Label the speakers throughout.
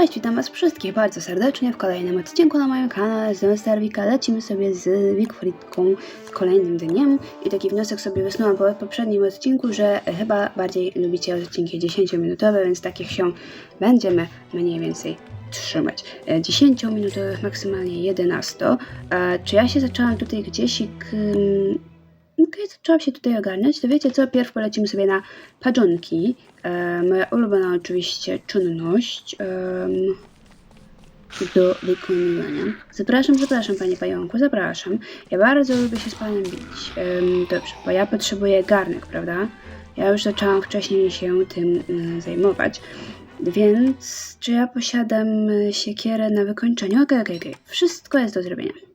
Speaker 1: Cześć, witam was wszystkich bardzo serdecznie w kolejnym odcinku na moim kanale z Starwika. Lecimy sobie z Wikfritką z kolejnym dniem i taki wniosek sobie wysnułam po poprzednim odcinku, że chyba bardziej lubicie odcinki 10-minutowe, więc takich się będziemy mniej więcej trzymać. E, 10-minutowych, maksymalnie 11. E, Czy ja się zaczęłam tutaj gdzieś i k- Okej, zaczęłam się tutaj ogarniać, to wiecie co, pierw polecimy sobie na padżonki. E, moja ulubiona oczywiście czynność do wykonywania. Zapraszam, zapraszam panie pająku, zapraszam. Ja bardzo lubię się z panem bić. Dobrze, bo ja potrzebuję garnek, prawda? Ja już zaczęłam wcześniej się tym zajmować. Więc czy ja posiadam y, siekierę na wykończeniu? Okej, okej, okej. Wszystko jest do zrobienia.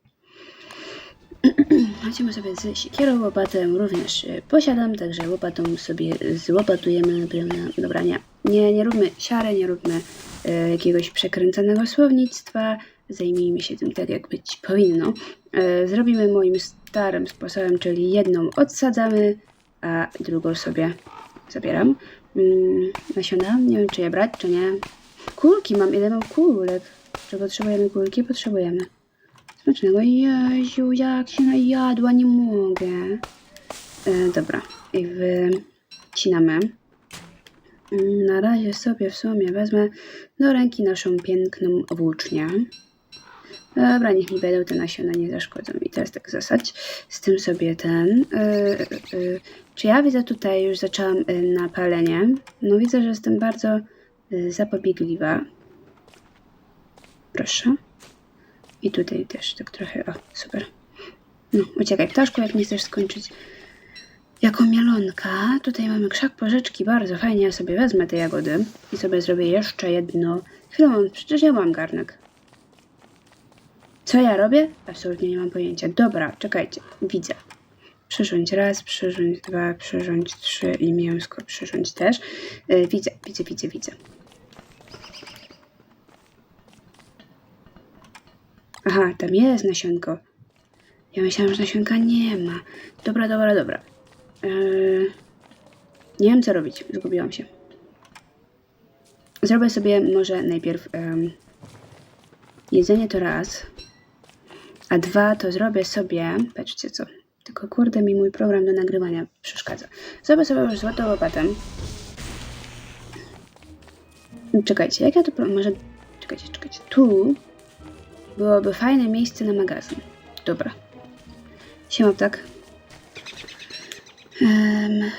Speaker 1: Lecimy sobie z siekierą, łopatę również y, posiadam, także łopatą sobie złopatujemy. Dobra, nie, nie, nie róbmy siary, nie róbmy y, jakiegoś przekręcanego słownictwa. Zajmijmy się tym tak, jak być powinno. Y, zrobimy moim starym sposobem, czyli jedną odsadzamy, a drugą sobie zabieram. Mm, nasiona, nie wiem czy je brać, czy nie. Kulki mam, ile mam kulek? Czy potrzebujemy kulki? Potrzebujemy. Smacznego. Jeziu, jak się najadła, nie mogę. E, dobra, i wycinamy. Mm, Na razie sobie w sumie wezmę do ręki naszą piękną włócznię. Dobra, niech mi będą te nasiona, nie zaszkodzą mi. Teraz tak zasać. Z tym sobie ten. e, e, e, czy ja widzę tutaj, już zaczęłam e, na palenie. No widzę, że jestem bardzo zapobiegliwa. Proszę. I tutaj też tak trochę, o, super. No, uciekaj ptaszku, jak nie chcesz skończyć jako mielonka. Tutaj mamy krzak porzeczki, bardzo fajnie. Ja sobie wezmę te jagody i sobie zrobię jeszcze jedno. Chwilę, mam, przecież ja mam garnek. Co ja robię? Absolutnie nie mam pojęcia. Dobra, czekajcie, widzę. Przyrządź raz, przyrządź dwa, przyrządź trzy i mięsko przyrządź też. Yy, widzę, widzę, widzę, widzę. Aha, tam jest nasionko. Ja myślałam, że nasionka nie ma. Dobra, dobra, dobra. Eee, nie wiem, co robić. Zgubiłam się. Zrobię sobie może najpierw jedzenie to raz, a dwa to zrobię sobie. Patrzcie co. Tylko kurde mi mój program do nagrywania przeszkadza. Zrobię sobie już złotą łopatę. Czekajcie, jak ja to... Może... Czekajcie, czekajcie. Tu byłoby fajne miejsce na magazyn. Dobra. Siema, tak. Um,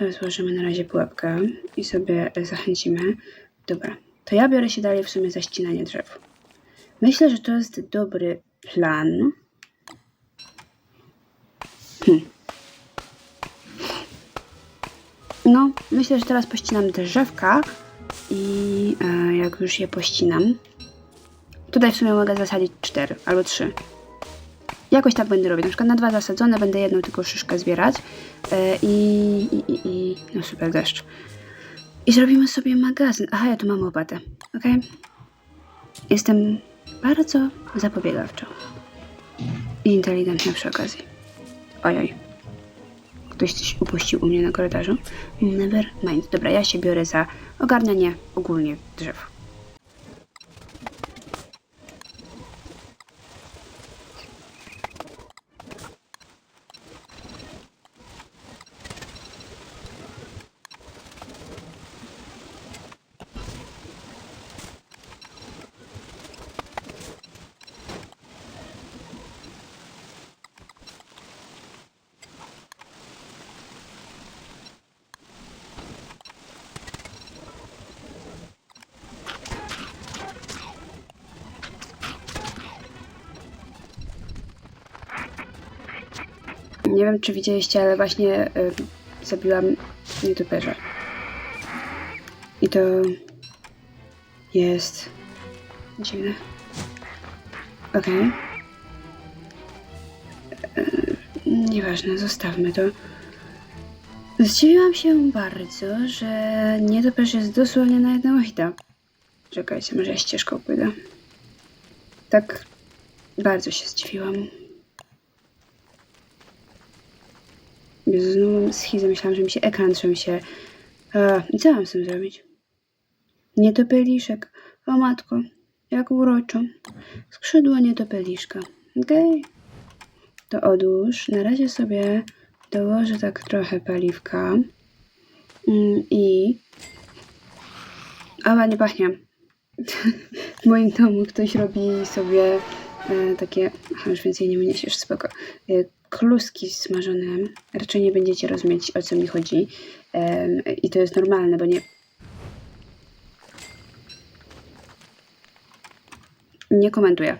Speaker 1: rozłożymy na razie pułapkę i sobie zachęcimy. Dobra. To ja biorę się dalej w sumie za ścinanie drzew. Myślę, że to jest dobry plan. Hmm. No, myślę, że teraz pościnam drzewka i e, jak już je pościnam, Tutaj w sumie mogę zasadzić cztery albo trzy. Jakoś tak będę robić. Na przykład na dwa zasadzone będę jedną tylko szyszkę zbierać. Yy, i, i, i, I. No super deszcz. I zrobimy sobie magazyn. Aha, ja tu mam łopatę. Ok? Jestem bardzo zapobiegawcza. I inteligentna przy okazji. Ojoj. Ktoś coś upuścił u mnie na korytarzu. Never mind. Dobra, ja się biorę za ogarnianie ogólnie drzew. Nie wiem, czy widzieliście, ale właśnie y, zabiłam youtuberza. I to jest dziwne. Okej. Y, Nieważne, zostawmy to. Zdziwiłam się bardzo, że nietoperz jest dosłownie na jedną hita. Czekajcie, może ja ścieżką pójdę. Tak bardzo się zdziwiłam. Mam schizę. Myślałam, że mi się ekran trzęsie. I co mam z tym zrobić? Nietoperliszek. O matko, jak uroczo. Skrzydło nietoperliszka. Okej. To odłóż. Na razie sobie dołożę tak trochę paliwka. Mm, I... Ale nie pachnie. W moim domu ktoś robi sobie e, takie... Aha, już więcej nie uniesiesz, spoko. E, kluski smażone. Raczej nie będziecie rozumieć, o co mi chodzi. I to jest normalne, bo nie... Nie komentuję.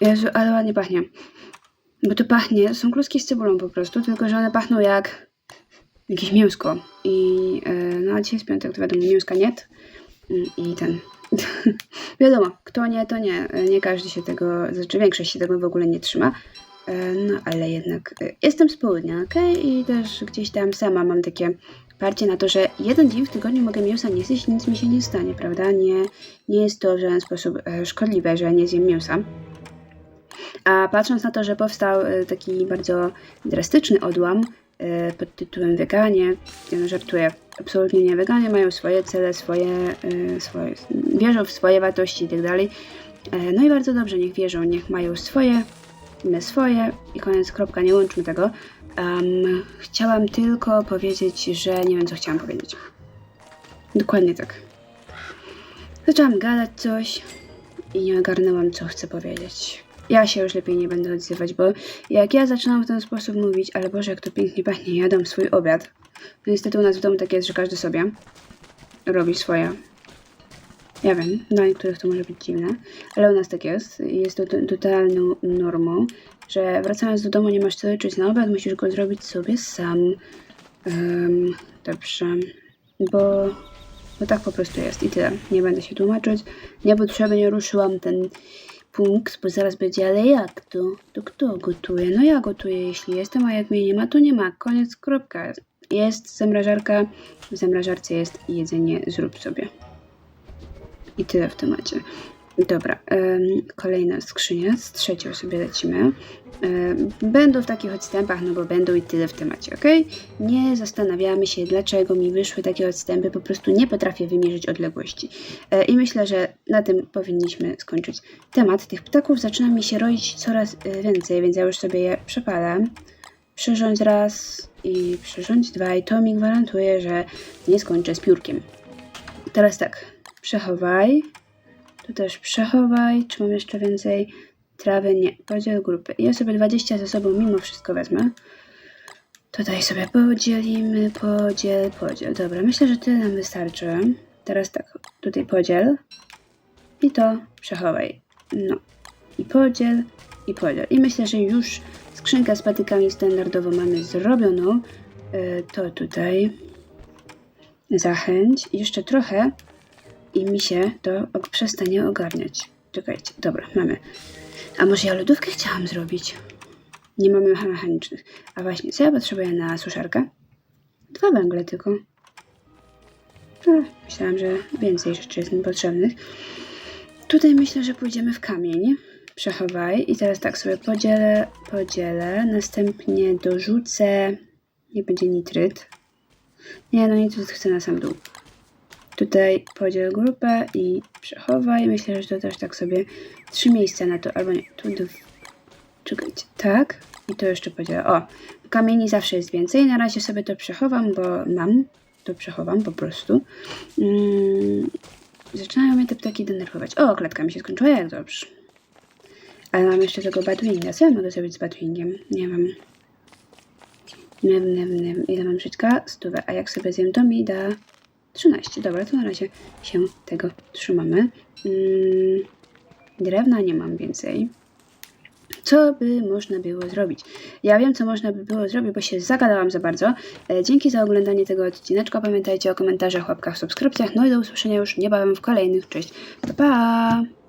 Speaker 1: Jezu, ale ładnie pachnie. Bo to pachnie, są kluski z cebulą po prostu, tylko że one pachną jak jakieś mięsko. I e, no a dzisiaj jest piątek, to wiadomo, mięska nie. I ten. wiadomo, kto nie, to nie. E, Nie każdy się tego, znaczy większość się tego w ogóle nie trzyma. E, No ale jednak e, jestem z południa, okej? I też gdzieś tam sama mam takie parcie na to, że jeden dzień w tygodniu mogę mięsa nie zjeść, nic mi się nie stanie, prawda? Nie, nie jest to w żaden sposób szkodliwe, że nie zjem mięsa. A patrząc na to, że powstał taki bardzo drastyczny odłam pod tytułem weganie, no żartuję, absolutnie nie mają swoje cele, swoje, e, swoje wierzą w swoje wartości i tak. E, No i bardzo dobrze, niech wierzą, niech mają swoje, my swoje i koniec, kropka, nie łączmy tego. Em, chciałam tylko powiedzieć, że nie wiem, co chciałam powiedzieć. Dokładnie tak. Zaczęłam gadać coś i nie ogarnęłam, co chcę powiedzieć. Ja się już lepiej nie będę odzywać, bo jak ja zaczynam w ten sposób mówić, ale Boże, jak to pięknie pachnie, jadam swój obiad. No niestety u nas w domu tak jest, że każdy sobie robi swoje. Ja wiem, dla niektórych to może być dziwne, ale u nas tak jest. Jest to to- totalną normą, że wracając do domu nie masz co liczyć na obiad, musisz go zrobić sobie sam. Em, dobrze, bo, bo tak po prostu jest i tyle. Nie będę się tłumaczyć. Niepotrzebnie ruszyłam ten punkt, bo zaraz będzie, ale jak to? To kto gotuje? No ja gotuję, jeśli jestem, a jak mnie nie ma, to nie ma. Koniec, kropka. Jest zamrażarka, w zamrażarce jest jedzenie, zrób sobie. I tyle w temacie. Dobra, kolejna skrzynia, z trzecią sobie lecimy. Będą w takich odstępach, no bo będą i tyle w temacie, ok? Nie zastanawiamy się, dlaczego mi wyszły takie odstępy, po prostu nie potrafię wymierzyć odległości. E, I myślę, że na tym powinniśmy skończyć temat. Tych ptaków zaczyna mi się roić coraz e, więcej, więc ja już sobie je przepalam. Przyrządź raz i przyrządź dwa i to mi gwarantuje, że nie skończę z piórkiem. Teraz tak, przechowaj. Tu też przechowaj. Czy mam jeszcze więcej trawy? Nie. Podziel grupy. Ja sobie 20 ze sobą mimo wszystko wezmę. Tutaj sobie podzielimy, podziel, podziel. Dobra, myślę, że tyle nam wystarczy. Teraz tak, tutaj podziel. I to przechowaj. No. I podziel, i podziel. I myślę, że już skrzynkę z patykami standardowo mamy zrobioną. E, To tutaj zachęć. Jeszcze trochę i mi się to przestanie ogarniać. Czekajcie, dobra, mamy. A może ja lodówkę chciałam zrobić? Nie mamy mecha- mechanicznych. A właśnie, co ja potrzebuję na suszarkę? Dwa węgle tylko. Myślałam, że więcej rzeczy jest mi potrzebnych. Tutaj myślę, że pójdziemy w kamień. Przechowaj. I teraz tak sobie podzielę, podzielę. Następnie dorzucę. Nie będzie nitryt. Nie, no nitryt chcę na sam dół. Tutaj podziel grupę i przechowaj. Myślę, że to też tak sobie trzy miejsca na to, albo nie, tu. Czekajcie, tak. I to jeszcze podzielę. O, kamieni zawsze jest więcej. Na razie sobie to przechowam, bo mam. To przechowam po prostu. Mm, zaczynają mnie te ptaki denerwować. O, klatka mi się skończyła, jak dobrze. Ale mam jeszcze tego Batwinga. Co ja mogę zrobić z Batwingiem? Nie wiem, nie wiem, nie wiem. Ile mam żyćka? Stówę. A jak sobie zjem, to mi da 13. Dobra, to na razie się tego trzymamy. Mm, drewna nie mam więcej. Co by można było zrobić? Ja wiem, co można by było zrobić, bo się zagadałam za bardzo. E, dzięki za oglądanie tego odcineczka. Pamiętajcie o komentarzach, łapkach, subskrypcjach. No i do usłyszenia już niebawem w kolejnych. Cześć. Pa, pa!